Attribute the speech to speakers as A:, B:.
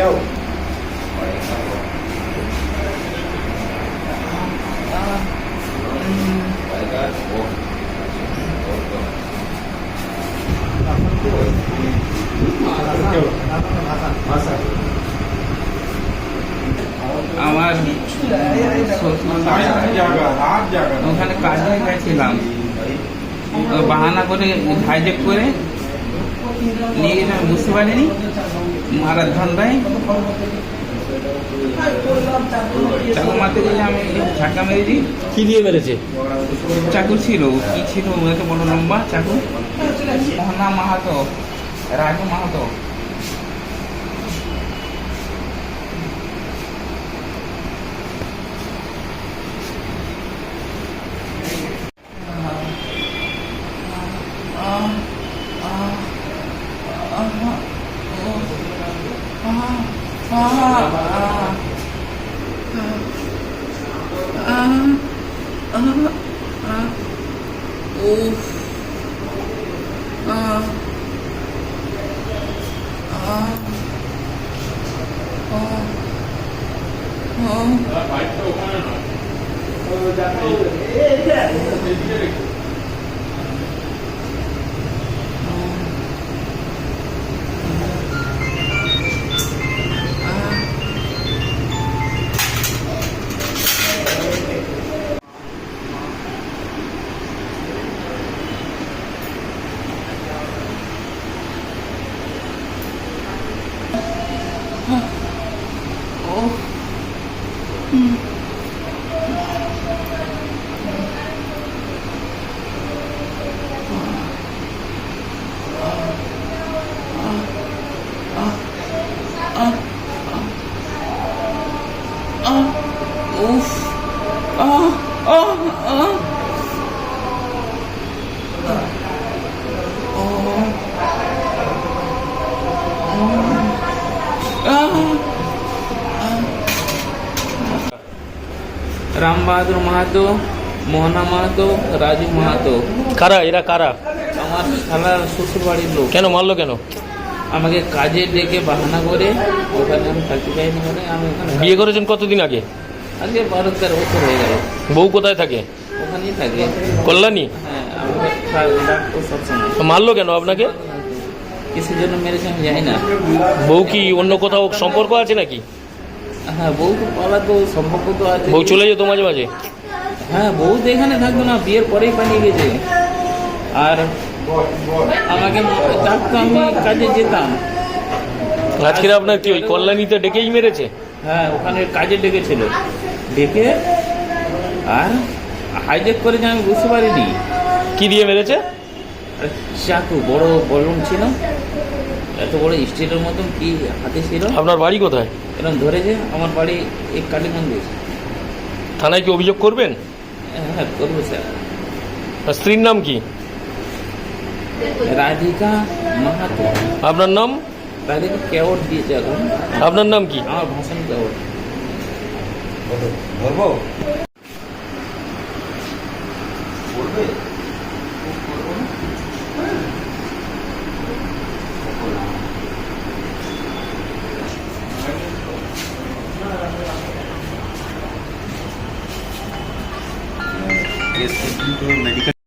A: কেউ
B: আমার ওখানে কাজে গেছিলাম। বাহানা করে হাইজেক করে নিয়ে গেছে বুঝতে পারিনি? মারার ধান্দায় চাকু মারতে গিয়ে আমি ঝাঁকা
C: কি দিয়ে মেরেছে?
B: চাকু ছিল কি ছিল এত বড় লম্বা চাকু মোহনা মাহাতো রাজু মাহাতো বাইকটা ওখানে না 嗯。啊啊啊啊啊啊啊啊啊啊 রাম বাহাদুর মাহাতো মোহনা মাহাতো রাজু মাহাতো
C: কারা এরা কারা?
B: আমার শালার শ্বশুর বাড়ির লোক।
C: কেন মারলো কেন?
B: আমাকে কাজে ডেকে বাহানা করে ওখানে আমি থাকতে চাইনি বলে আমি ওখানে
C: বিয়ে করেছেন কতদিন আগে?
B: আজকে বারো তেরো বছর হয়ে গেল।
C: বউ কোথায় থাকে?
B: ওখানেই থাকে।
C: কল্যাণী?
B: হ্যাঁ
C: মারলো কেন আপনাকে?
B: কিসের জন্য মেরেছে আমি জানি না।
C: বউ কি অন্য কোথাও সম্পর্ক আছে নাকি?
B: হ্যাঁ বউ তো পালা তো সম্পর্ক তো আছে।
C: বউ চলে যেত মাঝে মাঝে?
B: হ্যাঁ বউ তো এখানে থাকতো না বিয়ের পরেই পালিয়ে গেছে। আর আমাকে ডাকতো আমি কাজে যেতাম।
C: আজকে আপনার কি ওই কল্যাণীতে ডেকেই মেরেছে?
B: হ্যাঁ ওখানে কাজে ডেকেছিল। ডেকে আর হাইজেক করেছে আমি বুঝতে পারিনি।
C: কি দিয়ে মেরেছে?
B: চাকু বড় বলুন ছিল। এত বড় স্টিলের মতন কি হাতে ছিল?
C: আপনার বাড়ি কোথায়?
B: এরকম ধরেছে আমার বাড়ি এই কালী মন্দির
C: থানায় কি অভিযোগ করবেন?
B: হ্যাঁ, হ্যাঁ করব স্যার।
C: আর স্ত্রীর নাম কি?
B: রাধিকা মাহাতো।
C: আপনার নাম?
B: রাধিকা কেওট দিয়েছে এখন
C: আপনার নাম কি?
B: আমার ভাষণ কেওট
A: বলব বলবে?